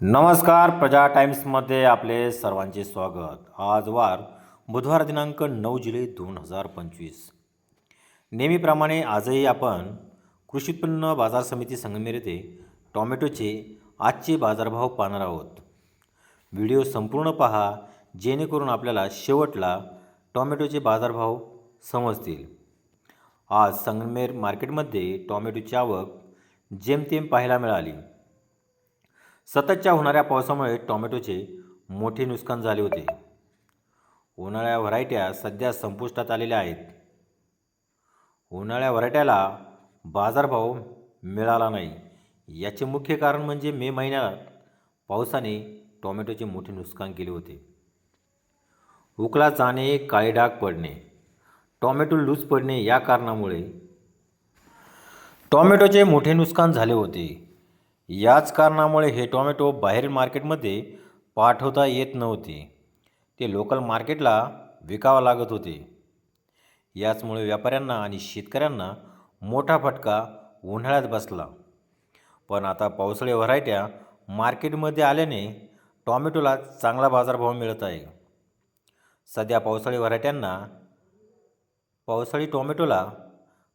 नमस्कार प्रजा टाइम्समध्ये आपले सर्वांचे स्वागत. आज वार बुधवार दिनांक नऊ जुलै दोन हजार पंचवीस. नेहमीप्रमाणे आजही आपण कृषी उत्पन्न बाजार समिती संगमेर येथे टॉमॅटोचे आजचे बाजारभाव पाहणार आहोत. व्हिडिओ संपूर्ण पहा जेणेकरून आपल्याला शेवटला टॉमॅटोचे बाजारभाव समजतील. आज संगमेर मार्केटमध्ये टॉमॅटोची आवक जेमतेम पाहायला मिळाली. सततच्या होणाऱ्या पावसामुळे टॉमॅटोचे मोठे नुकसान झाले होते. उन्हाळ्या व्हरायट्या सध्या संपुष्टात आलेल्या आहेत. उन्हाळ्या व्हरायट्याला बाजारभाव मिळाला नाही. याचे मुख्य कारण म्हणजे मे महिन्यात पावसाने टॉमॅटोचे मोठे नुकसान केले होते. उकळा जाणे काळे डाग पडणे टॉमॅटो लूज पडणे या कारणामुळे टॉमॅटोचे मोठे नुकसान झाले होते. याच कारणामुळे हे टॉमॅटो बाहेरील मार्केटमध्ये पाठवता येत नव्हते. ते लोकल मार्केटला विकावं लागत होते. याचमुळे व्यापाऱ्यांना आणि शेतकऱ्यांना मोठा फटका उन्हाळ्यात बसला. पण आता पावसाळी व्हरायट्या मार्केटमध्ये आल्याने टॉमॅटोला चांगला बाजारभाव मिळत आहे. सध्या पावसाळी व्हरायट्यांना पावसाळी टोमॅटोला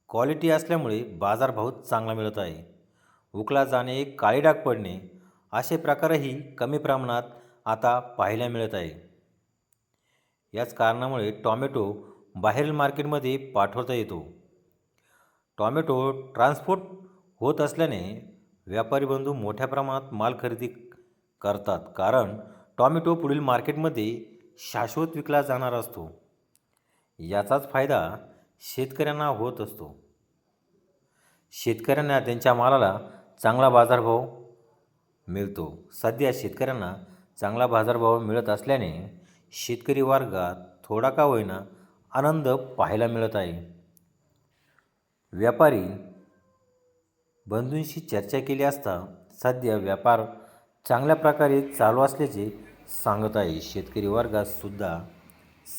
क्वालिटी असल्यामुळे बाजारभाव चांगला मिळत आहे. उकला जाणे काळे डाग पडणे असे प्रकारही कमी प्रमाणात आता पाहायला मिळत आहे. याच कारणामुळे टॉमॅटो बाहेरील मार्केटमध्ये पाठवता येतो. टॉमॅटो ट्रान्सपोर्ट होत असल्याने व्यापारी बंधू मोठ्या प्रमाणात माल खरेदी करतात कारण टॉमॅटो पुढील मार्केटमध्ये शाश्वत विकला जाणार असतो. याचाच फायदा शेतकऱ्यांना होत असतो. शेतकऱ्यांना त्यांच्या मालाला चांगला बाजारभाव मिळतो. सध्या शेतकऱ्यांना चांगला बाजारभाव मिळत असल्याने शेतकरी वर्गात थोडा का होईना आनंद पाहायला मिळत आहे. व्यापारी बंधूंशी चर्चा केली असता सध्या व्यापार चांगल्या प्रकारे चालू असल्याचे सांगत आहे. शेतकरी वर्गातसुद्धा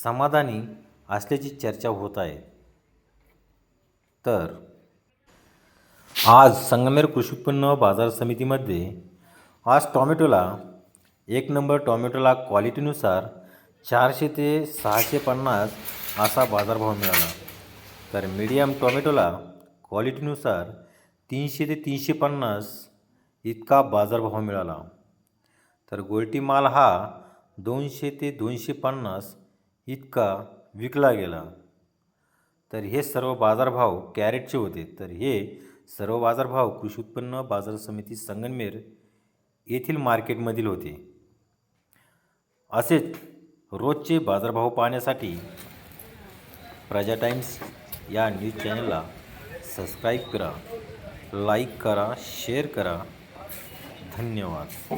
समाधानी असल्याची चर्चा होत आहे. तर आज संगमेर कृषी उत्पन्न बाजार समितीमध्ये आज टॉमॅटोला एक नंबर टॉमॅटोला क्वालिटीनुसार चारशे ते सहाशे पन्नास असा बाजारभाव मिळाला. तर मीडियम टॉमॅटोला क्वालिटीनुसार तीनशे ते तीनशे पन्नास इतका बाजारभाव मिळाला. तर गोल्टी माल हा दोनशे ते दोनशे पन्नास इतका विकला गेला. तर हे सर्व बाजारभाव कॅरेटचे होते. तर हे सर्व बाजारभाव कृषी उत्पन्न बाजार समिती संगनमेर येथील मार्केटमधील होते. असेच रोजचे बाजारभाव पाहण्यासाठी प्रजा टाइम्स या न्यूज चॅनलला सबस्क्राईब करा लाईक करा शेअर करा. धन्यवाद.